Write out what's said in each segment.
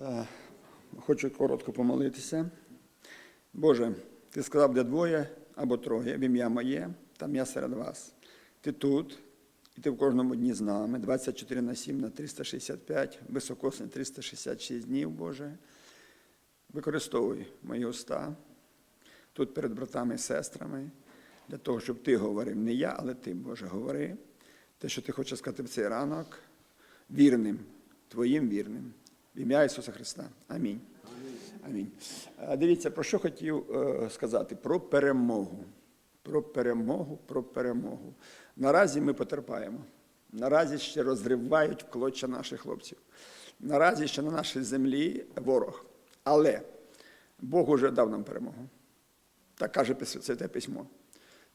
Е, Хочу коротко помолитися. Боже, ти сказав, де двоє або троє в ім'я моє, там я серед вас. Ти тут, і ти в кожному дні з нами, 24 на 7 на 365, високосний 366 днів, Боже. Використовуй мої уста тут перед братами і сестрами, для того, щоб ти говорив, не я, але ти, Боже, говори. Те, що ти хочеш сказати в цей ранок, вірним, твоїм вірним. В ім'я Ісуса Христа. Амінь. Амінь. Дивіться, про що хотів е, сказати? Про перемогу. Про перемогу, про перемогу. Наразі ми потерпаємо. Наразі ще розривають в клоча наших хлопців. Наразі ще на нашій землі ворог. Але Бог уже дав нам перемогу. Так каже Святе письмо.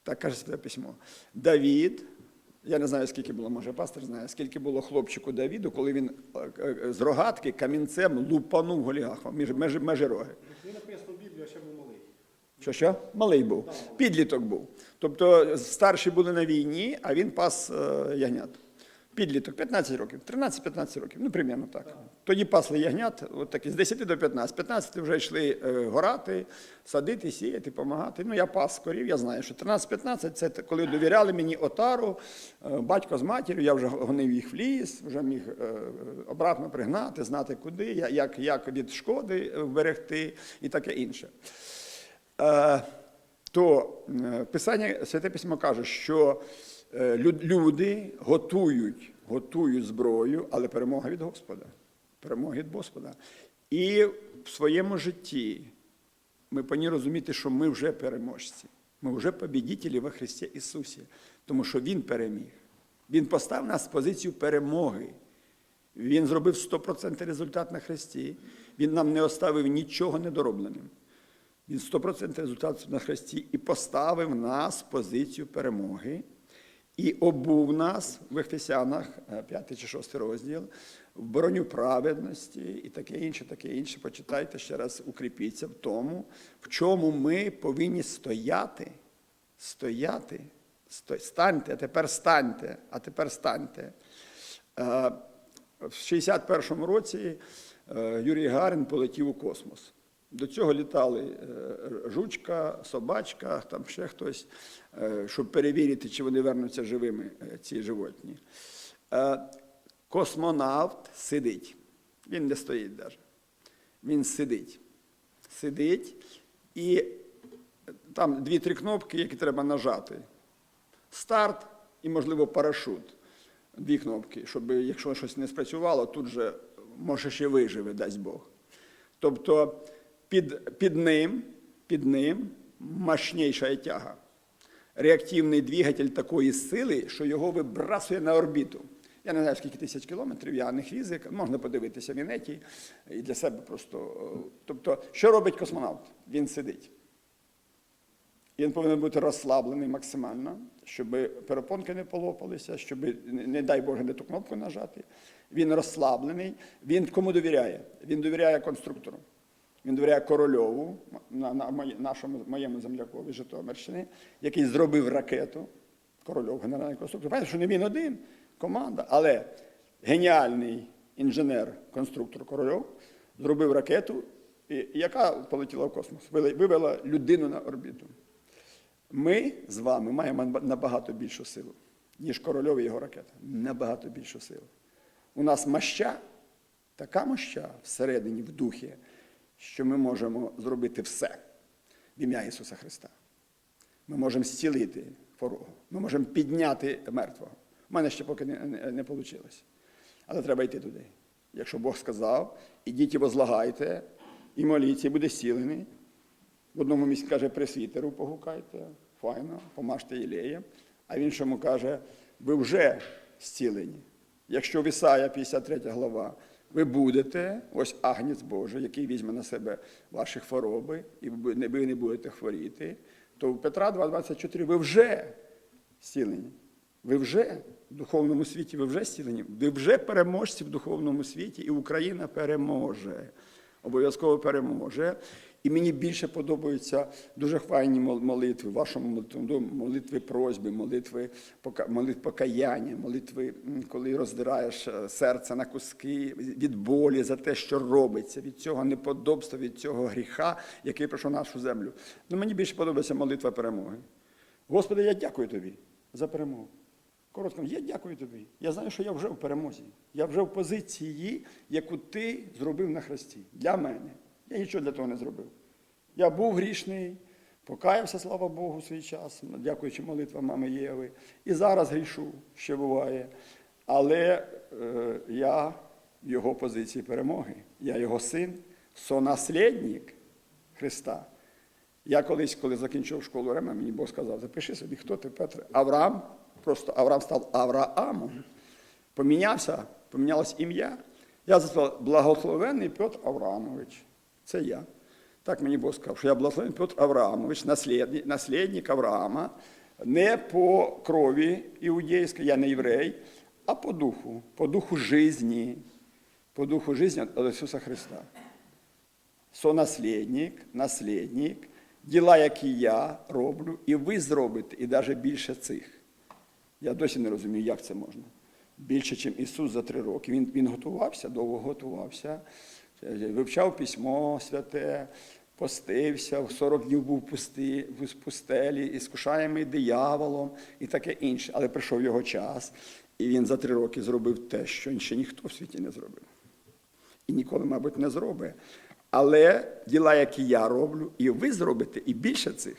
Так каже Святе письмо. Давід, я не знаю, скільки було, може, пастор знає, скільки було хлопчику Давіду, коли він е, е, з рогатки камінцем лупанув Голіафа між межі, межі роги. Не написано в Біблії, а ще був малий. Що що? Малий був. Підліток був. Тобто старші були на війні, а він пас е, ягнят. Підліток 15 років, 13-15 років, ну примерно так. Тоді пасли ягнят, от такі, з 10 до 15. 15 вже йшли е, горати, садити, сіяти, допомагати. Ну, я пас корів, я знаю, що 13-15 це коли довіряли мені отару, е, батько з матір'ю, я вже гонив їх в ліс, вже міг е, обратно пригнати, знати куди, як, як від шкоди вберегти і таке інше. То Писання, Святе Письмо каже, що люди готують, готують зброю, але перемога від Господа. Перемога від Господа. І в своєму житті ми повинні розуміти, що ми вже переможці. Ми вже побідітелі во Христі Ісусі, тому що Він переміг. Він поставив нас в позицію перемоги. Він зробив 100% результат на Христі. Він нам не оставив нічого недоробленим. Він 100% результат на Христі і поставив нас в позицію перемоги, і обув нас в Ефесянах, 5 чи 6 розділ, в броню праведності і таке інше, таке інше. Почитайте ще раз, укріпіться в тому, в чому ми повинні стояти. Стояти. Сто- Станьте, а тепер станьте, а тепер станьте. Е, В 61-му році е, Юрій Гарин полетів у космос. До цього літали е, жучка, собачка, там ще хтось, е, щоб перевірити, чи вони вернуться живими, е, ці животні. Е, Космонавт сидить. Він не стоїть навіть. Він сидить. Сидить і там дві-три кнопки, які треба нажати. Старт і, можливо, парашут. Дві кнопки, щоб якщо щось не спрацювало, тут же може ще виживе, дасть Бог. Тобто під, під ним, під ним мощніша тяга. Реактивний двигатель такої сили, що його вибрасує на орбіту. Я не знаю, скільки тисяч кілометрів, я не фізик, можна подивитися в інеті і для себе просто. е, Тобто, що робить космонавт? Він сидить. Він повинен бути розслаблений максимально, щоб перепонки не полопалися, щоб, не не дай Боже, не ту кнопку нажати. Він розслаблений. Він кому довіряє? Він довіряє конструктору. Він довіряє корольову, на, на моє- нашому моєму землякові Житомирщини, який зробив ракету. Корольов, генеральний конструктор. Бачите, що не він один, команда, але геніальний інженер, конструктор Корольов зробив ракету, яка полетіла в космос, вивела людину на орбіту. Ми з вами маємо набагато більшу силу, ніж корольов і його ракета. Набагато більшу силу. У нас моща, така моща всередині, в духі, що ми можемо зробити все в ім'я Ісуса Христа. Ми можемо зцілити хворого, ми можемо підняти мертвого. У мене ще поки не, не, не вийшло. Але треба йти туди. Якщо Бог сказав, ідіть і возлагайте, і моліться, і буде зцілений. В одному місці каже, пресвітеру погукайте, файно, помажте ілеєм. А в іншому каже, ви вже зцілені. Якщо в Ісая 53 глава, ви будете, ось агнець Божий, який візьме на себе ваші хвороби, і ви не- будете хворіти, то у Петра 2,24 ви вже зцілені. Ви вже в духовному світі, ви вже зцілені, ви вже переможці в духовному світі, і Україна переможе. Обов'язково переможе. І мені більше подобаються дуже хвайні молитви, вашому молитвному домі, молитви просьби, молитви, молитви покаяння, молитви, коли роздираєш е, серце на куски від болі за те, що робиться, від цього неподобства, від цього гріха, який прийшов нашу землю. Ну, мені більше подобається молитва перемоги. Господи, я дякую тобі за перемогу. Коротко, я дякую тобі. Я знаю, що я вже в перемозі. Я вже в позиції, яку ти зробив на хресті. Для мене. Я нічого для того не зробив. Я був грішний, покаявся, слава Богу, свій час, дякуючи молитвам мами Єви. І зараз грішу, ще буває. Але е, я в його позиції перемоги. Я його син, сонаслідник Христа. Я колись, коли закінчив школу Рема, мені Бог сказав, запиши собі, хто ти, Петре? Авраам. Просто Авраам став Авраамом. Помінявся, помінялось ім'я. Я записав благословенний Петр Авраамович. Це я. Так мені Бог сказав, що я благословений Петр Авраамович, наслідник, наслідник Авраама, не по крові іудейській, я не єврей, а по духу, по духу житті, по духу житті від Ісуса Христа сонаслідник, наслідник, діла, які я роблю, і ви зробите, і навіть більше цих. Я досі не розумію, як це можна. Більше, ніж Ісус за три роки. Він, він готувався, довго готувався, вивчав письмо святе, постився, в 40 днів був в пустелі, іскушаємий дияволом і таке інше. Але прийшов його час, і він за три роки зробив те, що ще ніхто в світі не зробив і ніколи, мабуть, не зробить. Але діла, які я роблю, і ви зробите, і більше цих.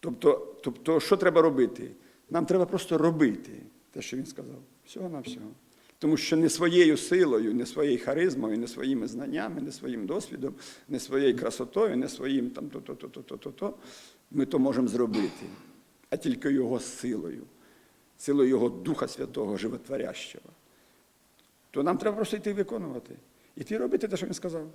Тобто, тобто, що треба робити? Нам треба просто робити те, що він сказав. Всього на всього. Тому що не своєю силою, не своєю харизмою, не своїми знаннями, не своїм досвідом, не своєю красотою, не своїм там то-то-то-то-то-то ми то можемо зробити, а тільки його силою, силою Його Духа Святого, Животворящого то нам треба просто йти виконувати. Іти робити те, що він сказав.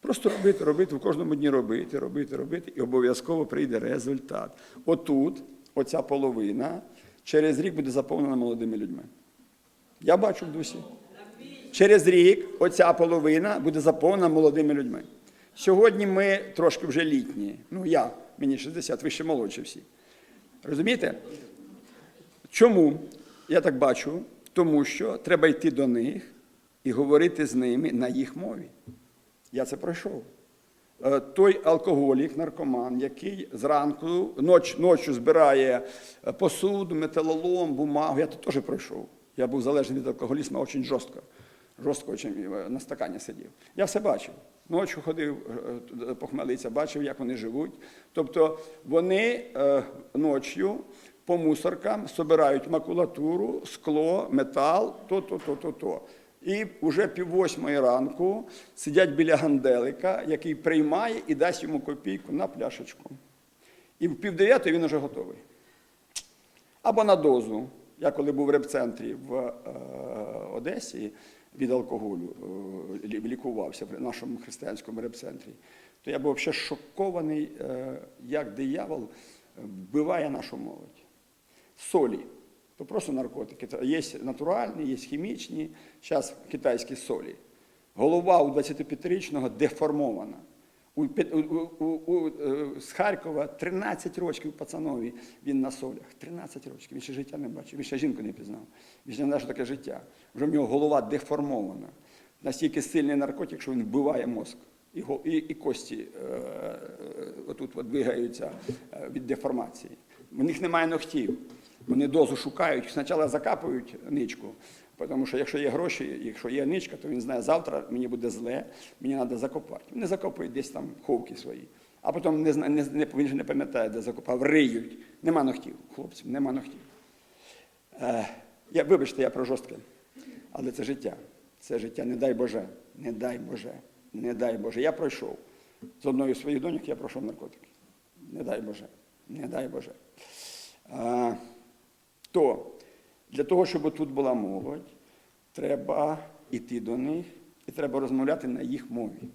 Просто робити, робити, в кожному дні робити, робити, робити, і обов'язково прийде результат. Отут, оця половина, через рік буде заповнена молодими людьми. Я бачу в дусі. Через рік оця половина буде заповнена молодими людьми. Сьогодні ми трошки вже літні. Ну, я, мені 60, ви ще молодші всі. Розумієте? Чому я так бачу? Тому що треба йти до них і говорити з ними на їх мові. Я це пройшов. Е, Той алкоголік, наркоман, який зранку, ноч, ночі збирає е, посуду, металолом, бумагу, я тут теж пройшов. Я був залежний від алкоголізму дуже жорстко. Жорстко дуже е, на стакані сидів. Я все бачив. Ночі ходив, е, похмелиться, бачив, як вони живуть. Тобто вони е, ночі по мусоркам збирають макулатуру, скло, метал, то-то, то-то, то. І вже пів восьмої ранку сидять біля ганделика, який приймає і дасть йому копійку на пляшечку. І в пів дев'ятої він вже готовий. Або на дозу. Я коли був в репцентрі в е, Одесі від алкоголю, е, лікувався в нашому християнському репцентрі, то я був взагалі шокований, е, як диявол вбиває нашу молодь. Солі. То просто наркотики. Є натуральні, є хімічні, зараз китайські солі. Голова у 25-річного деформована. У, у, у, у, е, з Харкова 13 років пацанові він на солях. 13 років. Він ще життя не бачив, він ще жінку не пізнав. Він ще не що таке життя. Вже в нього голова деформована. Настільки сильний наркотик, що він вбиває мозк. І, і, і кості е, е, отут от двигаються е, від деформації. У них немає ногтів. Вони дозу шукають, спочатку закапують ничку, тому що якщо є гроші, якщо є ничка, то він знає, завтра мені буде зле, мені треба закопати. Вони закопують десь там ховки свої. А потім не, не, не, він же не пам'ятає, де закопав, риють. Нема ногтів, хлопців, нема ногтів. Е, я, вибачте, я про жорстке, але це життя. Це життя, не дай Боже, не дай Боже, не дай Боже. Я пройшов. З одною з своїх доньок я пройшов наркотики. Не дай Боже, не дай Боже. А, то для того, щоб тут була молодь, треба йти до них і треба розмовляти на їх мові.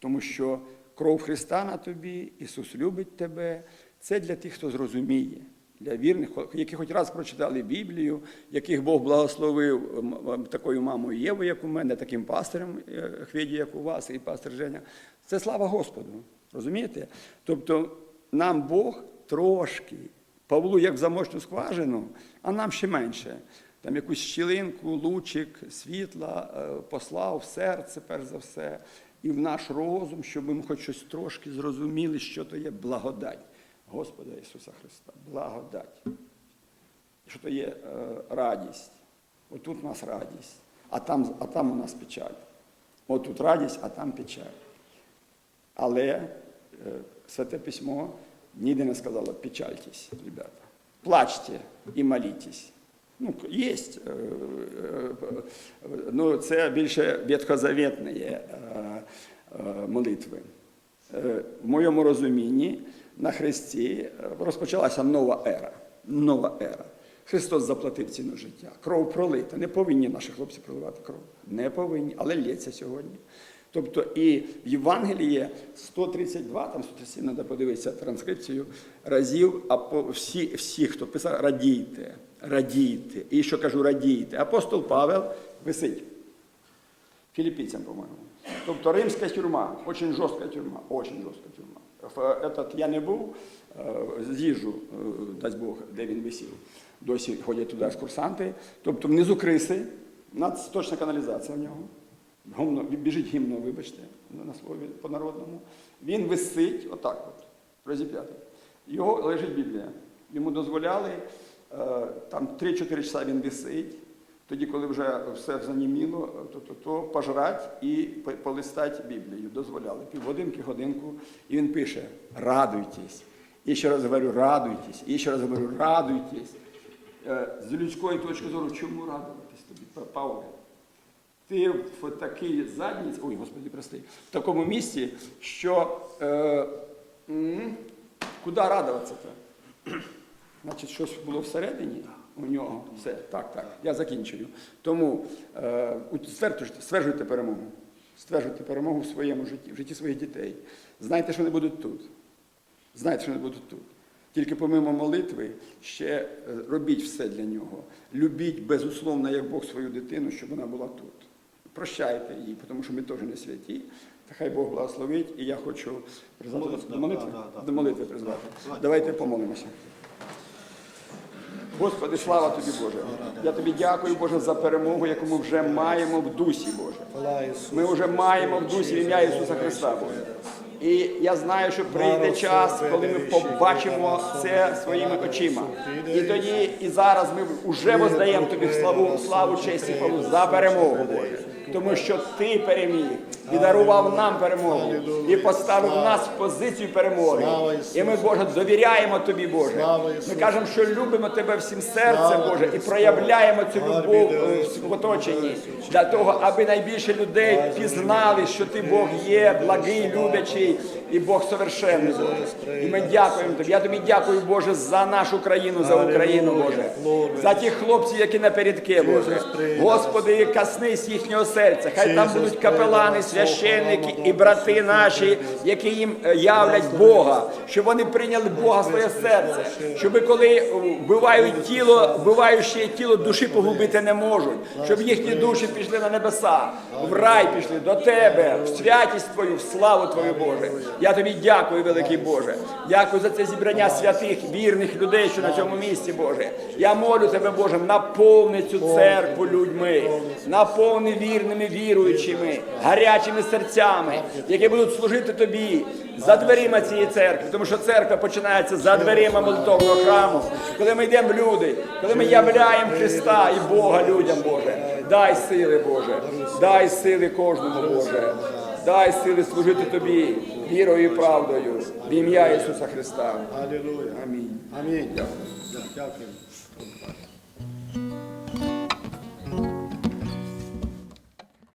Тому що кров Христа на тобі, Ісус любить тебе. Це для тих, хто зрозуміє. Для вірних, які хоч раз прочитали Біблію, яких Бог благословив такою мамою Євою, як у мене, таким пастирем е, Хведі, як у вас, і пастир Женя. Це слава Господу. Розумієте? Тобто нам Бог трошки, Павлу як в замочну скважину, а нам ще менше. Там якусь щілинку, лучик світла е, послав в серце, перш за все, і в наш розум, щоб ми хоч щось трошки зрозуміли, що то є благодать Господа Ісуса Христа. Благодать. Що то є е, радість. Отут у нас радість, а там, а там у нас печаль. Отут радість, а там печаль. Але е, Святе Письмо ніде не сказало печальтесь, ребята. Плачте і молітесь. Ну, є, е, е, е, ну, це більше ветхозаветні е, молитви. Е, В моєму розумінні на Христі е, розпочалася нова ера. Нова ера. Христос заплатив ціну життя. Кров пролита. Не повинні наші хлопці проливати кров. Не повинні, але лється сьогодні. Тобто і в Євангелії є 132, там 137, треба подивитися транскрипцію разів, а всі, всі, хто писав, радійте, радійте. І що кажу, радійте. Апостол Павел висить. Філіппійцям, по-моєму. Тобто римська тюрма, дуже жорстка тюрма, дуже жорстка тюрма. Этот, я не був, е, з'їжджу, е, дасть Бог, де він висів. Досі ходять туди екскурсанти. Тобто внизу криси, надсточна каналізація в нього. Гомно, біжить гімно, вибачте, на слові по-народному. Він висить отак от, розіп'ятий. Його лежить Біблія. Йому дозволяли, е, там 3-4 часа він висить. Тоді, коли вже все заніміло, то, то, то пожрать і по- полистать Біблію. Дозволяли півгодинки, годинку. І він пише: радуйтесь. І ще раз говорю, радуйтесь. І ще раз говорю, радуйтесь. Е, З людської точки зору, чому радуватись тобі, Па- Павле? Ти в такій задніці, ой, господи, прости, в такому місці, що е, куди радуватися-то? Значить, щось було всередині у нього. Все, так, так, я закінчую. Тому е, стверджуйте, стверджуйте перемогу. Стверджуйте перемогу в своєму житті, в житті своїх дітей. Знайте, що вони будуть тут. Знайте, що вони будуть тут. Тільки помимо молитви ще е, робіть все для нього. Любіть безусловно, як Бог свою дитину, щоб вона була тут. Прощайте її, тому що ми теж не святі. Та хай Бог благословить, і я хочу призвати до молитви, до призвати. Давайте. Давайте помолимося. Господи, слава тобі, Боже. Я тобі дякую, Боже, за перемогу, яку ми вже маємо в дусі, Боже. Ми вже маємо в дусі в ім'я Ісуса Христа, Боже. І я знаю, що прийде час, коли ми побачимо це своїми очима. І тоді, і зараз ми вже воздаємо тобі славу, славу, честь і хвалу за перемогу, Боже. Тому що ти переміг і дарував нам перемогу, і поставив нас в позицію перемоги. І ми, Боже, довіряємо тобі, Боже. Ми кажемо, що любимо тебе всім серцем, Боже, і проявляємо цю любов е, в оточенні для того, аби найбільше людей пізнали, що ти Бог є, благий, люблячий і Бог совершенний, Боже. І ми дякуємо тобі. Я тобі дякую, Боже, за нашу країну, за Україну, Боже, за тих хлопців, які напередки, Боже. Господи, каснись їхнього серця. Хай там будуть капелани, священники і брати наші, які їм е, являть Бога, щоб вони прийняли Бога своє серце, щоб коли вбивають тіло, вбиваючи тіло, душі погубити не можуть, щоб їхні душі пішли на небеса, в рай пішли до тебе, в святість Твою, в славу Твою, Боже. Я тобі дякую, великий Боже. Дякую за це зібрання святих, вірних людей, що на цьому місці, Боже. Я молю тебе, Боже, наповни цю церкву людьми, наповни вірними віруючими, гарячими серцями, які будуть служити тобі за дверима цієї церкви, тому що церква починається за дверима молитовного храму, коли ми йдемо в люди, коли ми являємо Христа і Бога людям, Боже. Дай сили, Боже, дай сили кожному, Боже. Дай сили служити тобі вірою і правдою в ім'я Ісуса Христа. Амінь. Амінь. Дякую.